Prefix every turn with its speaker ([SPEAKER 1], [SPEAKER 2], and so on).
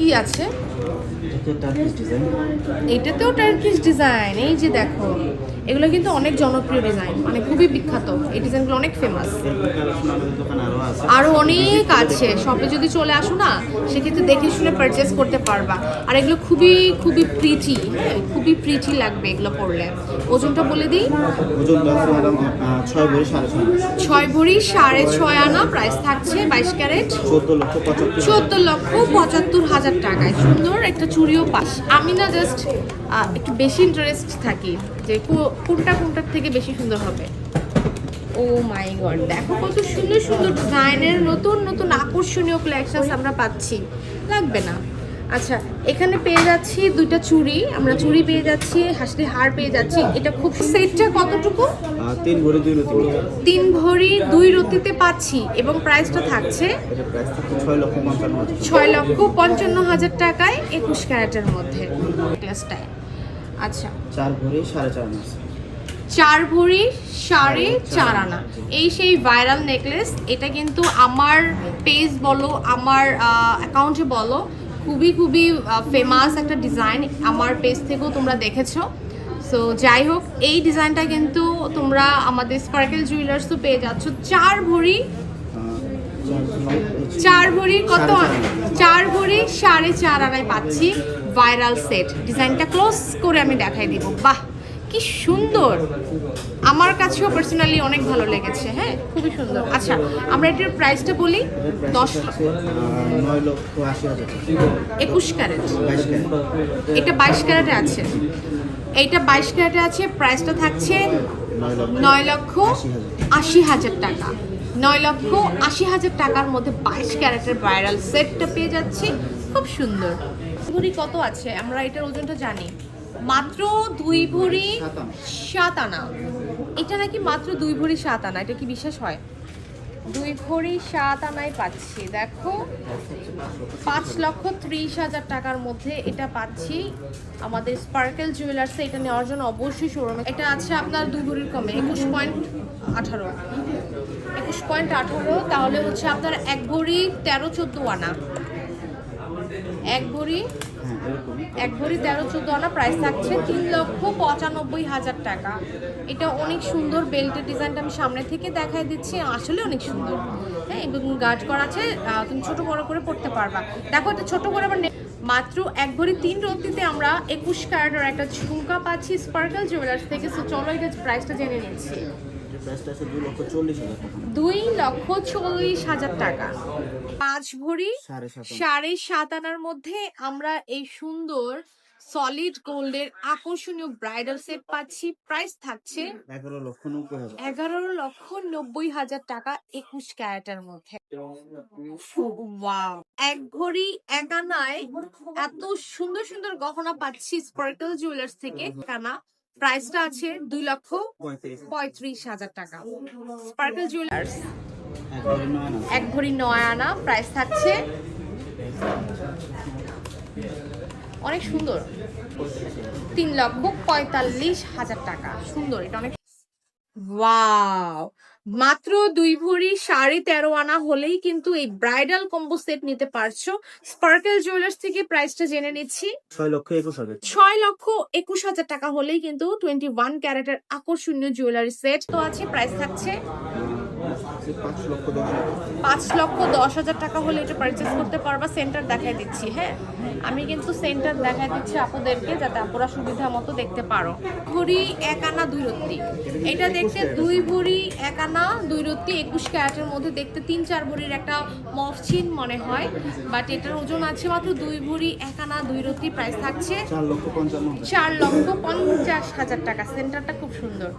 [SPEAKER 1] কি আছে?
[SPEAKER 2] এটা তো ডিজাইন
[SPEAKER 1] এটাতেও টার্কিশ ডিজাইন এই যে দেখো। এগুলো কিন্তু অনেক জনপ্রিয় ডিজাইন মানে খুবই বিখ্যাত। এই ডিজাইনগুলো অনেক ফেমাস
[SPEAKER 2] আরও
[SPEAKER 1] অনেক আছে। শপে যদি চলে আসো না সেক্ষেত্রে দেখে শুনে পারচেস করতে পারবা। আর এগুলো খুবই খুবই প্রিটি হ্যাঁ? খুবই প্রিটি লাগবে এগুলো পরলে। ওজনটা বলে দিই?
[SPEAKER 2] ছয় ভরি সাড়ে ছয়
[SPEAKER 1] আনা। প্রাইস থাকছে বাইশ ক্যারেট।
[SPEAKER 2] চোদ্দ লক্ষ পঁচাত্তর
[SPEAKER 1] চোদ্দ লক্ষ পঁচাত্তর হাজার টাকায়। সুন্দর একটা চুড়িও পাস। আমি না জাস্ট একটু বেশি ইন্টারেস্ট থাকি। যে কোনটা কোনটার থেকে বেশি সুন্দর হবে? ও মাই গড দেখো কত সুন্দর সুন্দর ডিজাইনের নতুন নতুন আকর্ষণীয় কালেকশন আমরা পাচ্ছি। লাগবে না। আচ্ছা এখানে পেয়ে যাচ্ছি দুইটা চুড়ি আমরা চুড়ি পেয়ে যাচ্ছি হাসলি হার পেয়ে যাচ্ছি। এটা খুব সেটটা কতটুকু?
[SPEAKER 2] তিন ভরি দুই রতি
[SPEAKER 1] তিন ভরি দুই রতিতে পাচ্ছি এবং প্রাইসটা থাকছে
[SPEAKER 2] ছয় লক্ষ পঞ্চান্ন হাজার।
[SPEAKER 1] টাকায় একুশ ক্যারেটের মধ্যে। আচ্ছা।
[SPEAKER 2] চার ভরি সাড়ে চার মাস
[SPEAKER 1] চার ভরি সাড়ে চার আনা। এই সেই ভাইরাল নেকলেস এটা কিন্তু আমার পেজ বলো আমার অ্যাকাউন্টে বলো খুবই খুবই ফেমাস একটা ডিজাইন আমার পেজ থেকেও তোমরা দেখেছ। সো যাই হোক এই ডিজাইনটা কিন্তু তোমরা আমাদের স্পার্কেল জুয়েলার্সও পেয়ে যাচ্ছ। চার ভরি চার ভরি কত?
[SPEAKER 2] চার
[SPEAKER 1] ভরি সাড়ে চার আনায় পাচ্ছি ভাইরাল সেট। ডিজাইনটা ক্লোজ করে আমি দেখাই দিব। বাহ কি সুন্দর। আমার কাছেও পার্সোনালি অনেক ভালো লেগেছে হ্যাঁ? খুবই সুন্দর। আচ্ছা আমরা এটার প্রাইসটা বলি। দশ একুশ ক্যারেট। এটা বাইশ ক্যারেটে আছে। এইটা বাইশ ক্যারেটে আছে। প্রাইসটা থাকছে
[SPEAKER 2] নয় লক্ষ আশি হাজার
[SPEAKER 1] টাকা। নয় লক্ষ আশি হাজার টাকার মধ্যে বাইশ ক্যারেটের ভাইরাল সেটটা পেয়ে যাচ্ছি। খুব সুন্দর। ভরি কত আছে? আমরা এটার ওজনটা জানি। মাত্র দুই ভরি
[SPEAKER 2] সাত আনা।
[SPEAKER 1] এটা নাকি মাত্র দুই ভরি সাত আনা? এটা কি বিশ্বাস হয়? দুই ভরি সাত আনায় পাচ্ছি। দেখো, পাঁচ লক্ষ ত্রিশ হাজার টাকার মধ্যে এটা পাচ্ছি। আমাদের স্পার্কেল জুয়েলার্সে এটা নেওয়ার জন্য অবশ্যই শোরুমে এটা আছে আপনার দুই ভরির কমে, একুশ পয়েন্ট আঠারো। একুশ পয়েন্ট আঠারো, তাহলে হচ্ছে আপনার এক ভরি তেরো চোদ্দ আনা। এক ভরি এক ভরি তেরো চোদ্দ আনা প্রাইস থাকছে তিন লক্ষ পঁচানব্বই হাজার টাকা। এটা অনেক সুন্দর বেল্টের ডিজাইনটা আমি সামনে থেকে দেখাই দিচ্ছি, আসলে অনেক সুন্দর। হ্যাঁ এবং গার্ড করা আছে তুমি ছোট বড় করে পড়তে পারবা। দেখো, এটা ছোট করে আবার মাত্র এক ভরি তিন রতিতে আমরা একুশ ক্যারেটের একটা ঝুমকা পাচ্ছি স্পার্কেল জুয়েলার্স থেকে। সো চলো এটা প্রাইসটা জেনে নিচ্ছি।
[SPEAKER 2] প্রাইসটা আছে লক্ষ চল্লিশ হাজার টাকা।
[SPEAKER 1] দুই লক্ষ চল্লিশ হাজার টাকা। পাঁচ ভরি
[SPEAKER 2] সাড়ে সাত
[SPEAKER 1] আনার মধ্যে আমরা এই সুন্দর সলিড গোল্ডের আকর্ষণীয় ব্রাইডাল সেট পাচ্ছি। প্রাইস থাকছে
[SPEAKER 2] এগারো লক্ষ নব্বই হাজার।
[SPEAKER 1] এগারো লক্ষ নব্বই হাজার টাকা একুশ ক্যারেটের মধ্যে। এক ঘড়ি এক আনায় এত সুন্দর সুন্দর গহনা পাচ্ছি স্পার্কেল জুয়েলার্স থেকে। কানা প্রাইসটা আছে দুই লক্ষ
[SPEAKER 2] পঁয়ত্রিশ
[SPEAKER 1] হাজার। টাকা। স্পার্কেল জুয়েলার্স
[SPEAKER 2] এক ভরি নয় আনা
[SPEAKER 1] এক ভরি নয় আনা প্রাইস থাকছে অনেক সুন্দর। তিন লক্ষ পঁয়তাল্লিশ হাজার টাকা। সুন্দর এটা অনেক ওয়াও মাত্র দুই ভরি সাড়ে তেরো আনা হলেই কিন্তু এই ব্রাইডাল কম্বো সেট নিতে পারছ। স্পার্কেল জুয়েলার্স থেকে প্রাইসটা জেনে নিচ্ছি।
[SPEAKER 2] ছয় লক্ষ একুশ হাজার
[SPEAKER 1] ছয় লক্ষ একুশ হাজার টাকা হলেই কিন্তু টোয়েন্টি ওয়ান ক্যারেটের আকর্ষণীয় জুয়েলারি সেট তো আছে প্রাইস থাকছে
[SPEAKER 2] পাঁচ লক্ষ দশ হাজার
[SPEAKER 1] টাকা হলে এটা পারচেস করতে পারবা সেন্টার দেখাই দিচ্ছি হ্যাঁ? আমি কিন্তু সেন্টার দেখাই দিচ্ছি আপুদেরকে যাতে আপুরা সুবিধা মতো দেখতে পারো। ভরি এক আনা দুই রত্তি। এটা দেখতে দুই ভরি এক আনা দুই রত্তি একুশ ক্যারেটের মধ্যে দেখতে তিন চার ভরির একটা মফচিন মনে হয় বাট এটার ওজন আছে মাত্র দুই ভরি এক আনা দুই রত্তি প্রাইস থাকছে চার লক্ষ পঞ্চাশ হাজার টাকা। সেন্টারটা খুব সুন্দর।